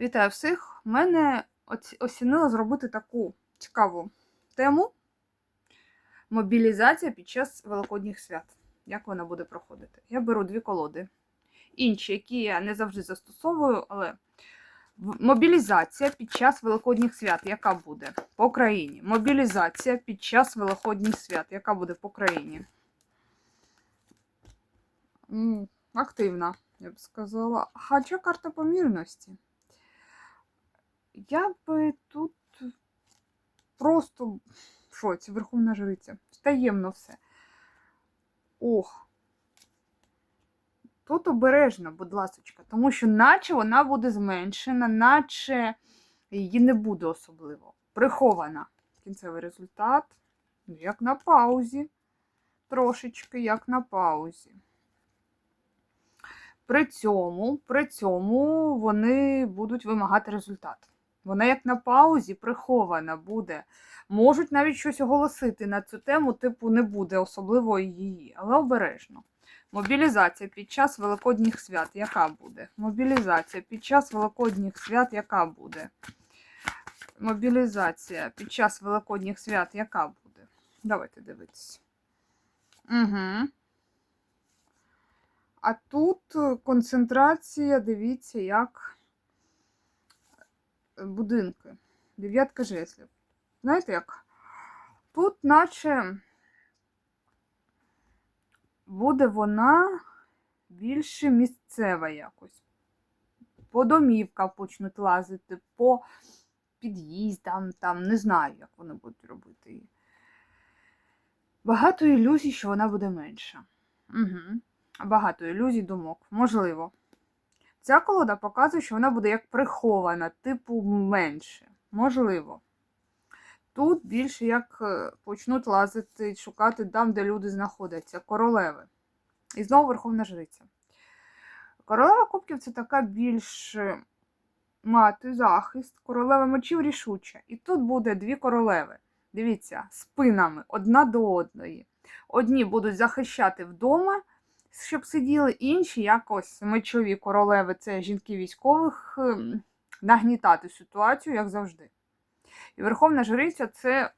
Вітаю всіх! Мене осінило зробити таку цікаву тему мобілізація під час Великодніх свят. Як вона буде проходити? Я беру дві колоди. Інші, які я не завжди застосовую, але мобілізація під час Великодніх свят, яка буде по країні? Мобілізація під час Великодніх свят, яка буде по країні? Активна, я б сказала. Хоча карта помірності. Я би тут просто в шоці, Верховна Жриця. Таємно все. Ох. Тут обережно, будь ласочка, тому що наче вона буде зменшена, наче її не буде особливо. Прихована. Кінцевий результат. ну, Як на паузі. Трошечки, як на паузі. При цьому, при цьому вони будуть вимагати результат. Вона як на паузі прихована буде. Можуть навіть щось оголосити на цю тему, типу, не буде особливо її, але обережно. Мобілізація під час Великодніх свят, яка буде? Мобілізація під час Великодніх свят, яка буде? Мобілізація під час Великодніх свят, яка буде? Давайте дивитися. Угу. А тут концентрація, дивіться, як будинки. Дев'ятка жеслів. Знаєте як? Тут, наче, буде вона більше місцева якось. По домівках почнуть лазити, по під'їздам, там, не знаю, як вони будуть робити. її. Багато ілюзій, що вона буде менша. Угу. Багато ілюзій, думок. Можливо. Ця колода показує, що вона буде як прихована, типу менше. Можливо. Тут більше як е, почнуть лазити, шукати там, де люди знаходяться. Королеви. І знову Верховна Жриця. Королева Кубків це така більш е, мати, захист. Королева мечів рішуча. І тут буде дві королеви. Дивіться, спинами одна до одної. Одні будуть захищати вдома, щоб сиділи, інші якось мечові королеви, це жінки військових, ем, нагнітати ситуацію, як завжди. І Верховна Жриця це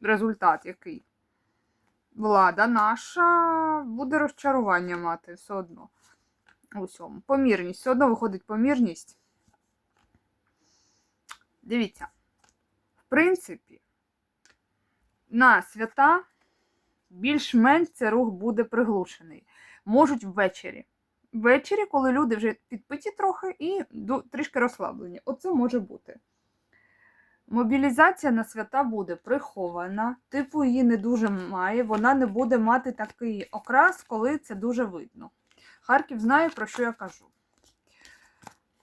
результат який. Влада наша буде розчарування мати все одно. У всьому. Помірність. Все одно виходить помірність. Дивіться. В принципі, на свята більш-менш цей рух буде приглушений. Можуть ввечері. Ввечері, коли люди вже підпиті трохи і трішки розслаблені. Оце може бути. Мобілізація на свята буде прихована, типу її не дуже має, вона не буде мати такий окрас, коли це дуже видно. Харків знає, про що я кажу.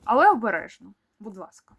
Але обережно, будь ласка.